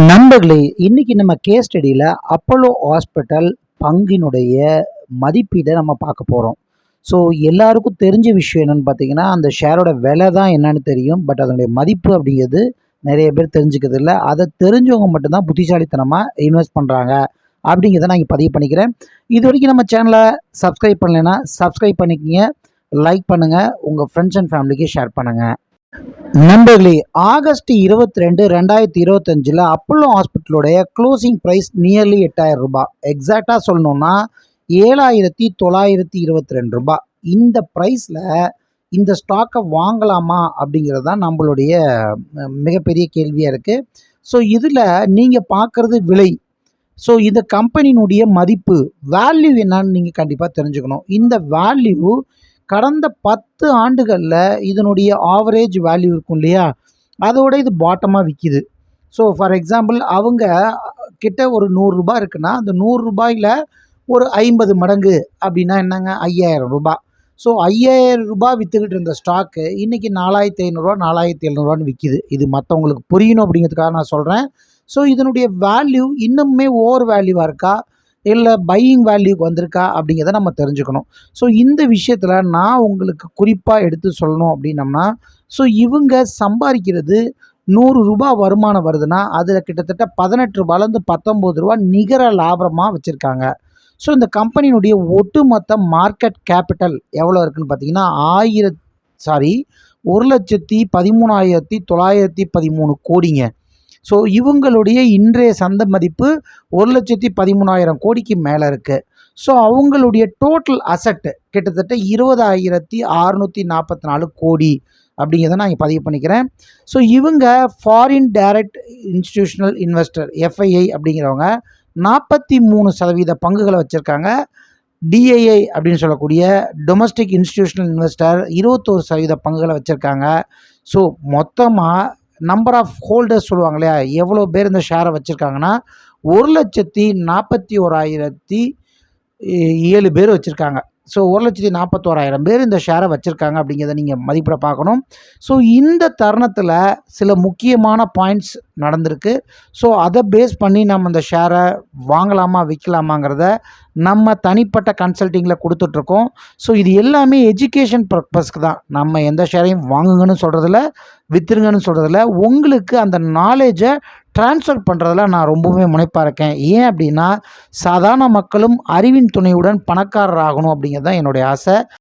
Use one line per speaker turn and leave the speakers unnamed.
நண்பர்களே இன்னைக்கு நம்ம கேஸ் ஸ்டடியில் அப்போலோ ஹாஸ்பிட்டல் பங்கினுடைய மதிப்பீடை நம்ம பார்க்க போகிறோம் ஸோ எல்லாருக்கும் தெரிஞ்ச விஷயம் என்னென்னு பார்த்தீங்கன்னா அந்த ஷேரோட விலை தான் என்னன்னு தெரியும். பட் அதனுடைய மதிப்பு அப்படிங்கிறது நிறைய பேர் தெரிஞ்சுக்கிறது இல்லை. அதை தெரிஞ்சவங்க மட்டும்தான் புத்திசாலித்தனமாக இன்வெஸ்ட் பண்ணுறாங்க அப்படிங்கிறத நான் இங்கே பதிவு பண்ணிக்கிறேன். இது வரைக்கும் நம்ம சேனலை சப்ஸ்கிரைப் பண்ணலைன்னா சப்ஸ்கிரைப் பண்ணிக்கங்க லைக் பண்ணுங்கள் உங்கள் ஃப்ரெண்ட்ஸ் அண்ட் ஃபேமிலிக்கு ஷேர் பண்ணுங்கள் நண்பர்களே ஆகஸ்ட் இருபத்தி ரெண்டு ரெண்டாயிரத்தி இருபத்தஞ்சில் அப்போலோ ஹாஸ்பிட்டலுடைய க்ளோசிங் ப்ரைஸ் நியர்லி எட்டாயிரம் ரூபாய். எக்ஸாக்டாக சொல்லணுன்னா ஏழாயிரத்தி தொள்ளாயிரத்தி இருபத்தி ரெண்டு ரூபாய். இந்த ப்ரைஸில் இந்த ஸ்டாக்கை வாங்கலாமா அப்படிங்கிறது தான் நம்மளுடைய மிகப்பெரிய கேள்வியாக இருக்குது ஸோ இதில் நீங்கள் பார்க்குறது விலை. ஸோ இந்த கம்பெனியினுடைய மதிப்பு வேல்யூ என்னன்னு நீங்கள் கண்டிப்பாக தெரிஞ்சுக்கணும். இந்த வேல்யூ கடந்த பத்து ஆண்டுகளில் இதனுடைய ஆவரேஜ் வேல்யூ இருக்கும் இல்லையா? அதோட இது பாட்டமாக விற்கிது ஸோ ஃபார் எக்ஸாம்பிள் அவங்க கிட்ட ஒரு நூறுரூபா இருக்குன்னா அந்த நூறுரூபாயில் ஒரு ஐம்பது மடங்கு அப்படின்னா என்னங்க? ஐயாயிரம் ரூபாய். ஸோ ஐயாயிரம் ரூபாய் விற்றுக்கிட்டு இருந்த ஸ்டாக்கு இன்றைக்கி நாலாயிரத்தி ஐநூறுரூவா நாலாயிரத்தி எழுநூறுவான்னு விற்கிது இது மற்றவங்களுக்கு புரியணும் அப்படிங்கிறதுக்காக நான் சொல்கிறேன் ஸோ இதனுடைய வேல்யூ இன்னுமே ஓவர் வேல்யூவாக இருக்கா? இல்லை பையிங் வேல்யூக்கு வந்திருக்கா அப்படிங்கிறத நம்ம தெரிஞ்சுக்கணும். ஸோ இந்த விஷயத்தில் நான் உங்களுக்கு குறிப்பாக எடுத்து சொல்லணும் அப்படின்னம்னா ஸோ இவங்க சம்பாதிக்கிறது நூறு ரூபாய் வருமானம் வருதுன்னா அதில் கிட்டத்தட்ட பதினெட்டு ரூபாலேருந்து பத்தொம்போது ரூபா நிகர லாபமாக வச்சுருக்காங்க. ஸோ இந்த கம்பெனியினுடைய ஒட்டுமொத்த மார்க்கெட் கேபிட்டல் எவ்வளோ இருக்குன்னு பார்த்தீங்கன்னா ஆயிர சாரி ஒரு லட்சத்தி பதிமூணாயிரத்தி தொள்ளாயிரத்தி பதிமூணு கோடிங்க. ஸோ இவங்களுடைய இன்றைய சந்தை மதிப்பு ஒரு லட்சத்தி பதிமூணாயிரம் கோடிக்கு மேலே இருக்குது ஸோ அவங்களுடைய டோட்டல் அசட்டு கிட்டத்தட்ட இருபதாயிரத்தி அறுநூற்றி நாற்பத்தி நாலு கோடி அப்படிங்கிறத நான் இங்கே பதிவு பண்ணிக்கிறேன். ஸோ இவங்க foreign direct institutional investor FII அப்படிங்கிறவங்க நாற்பத்தி மூணு சதவீத பங்குகளை வச்சுருக்காங்க. டிஐஐ அப்படின்னு சொல்லக்கூடிய டொமஸ்டிக் இன்ஸ்டிடியூஷனல் இன்வெஸ்டர் இருபத்தோரு சதவீத பங்குகளை வச்சுருக்காங்க. ஸோ மொத்தமாக நம்பர் ஆஃப் ஹோல்டர்ஸ் சொல்லுவாங்க இல்லையா எவ்வளோ பேர் இந்த ஷேரை வச்சுருக்காங்கன்னா ஒரு லட்சத்தி நாற்பத்தி ஓராயிரத்தி ஏழு பேர் வச்சுருக்காங்க. ஸோ ஒரு லட்சத்தி நாற்பத்தோராயிரம் பேர் இந்த ஷேரை வச்சுருக்காங்க அப்படிங்கிறத நீங்கள் மதிப்பிட பார்க்கணும். ஸோ இந்த தருணத்தில் சில முக்கியமான பாயிண்ட்ஸ் நடந்திருக்கு. ஸோ அதை பேஸ் பண்ணி நம்ம இந்த ஷேரை வாங்கலாமா விற்கலாமாங்கிறத நம்ம தனிப்பட்ட கன்சல்ட்டிங்கில் கொடுத்துட்ருக்கோம். ஸோ இது எல்லாமே எஜுகேஷன் பர்பஸ்க்கு தான். நம்ம எந்த ஷேரையும் வாங்குங்கன்னு சொல்கிறதில்ல விற்றுருங்கன்னு சொல்கிறதில்ல உங்களுக்கு அந்த நாலேஜை டிரான்ஸ்ஃபர் பண்ணுறதுல நான் ரொம்பவே முனைப்பாக இருக்கேன். ஏன் அப்படின்னா சாதாரண மக்களும் அறிவின் துணையுடன் பணக்காரர் ஆகணும் அப்படிங்கிறது தான் என்னுடைய ஆசை.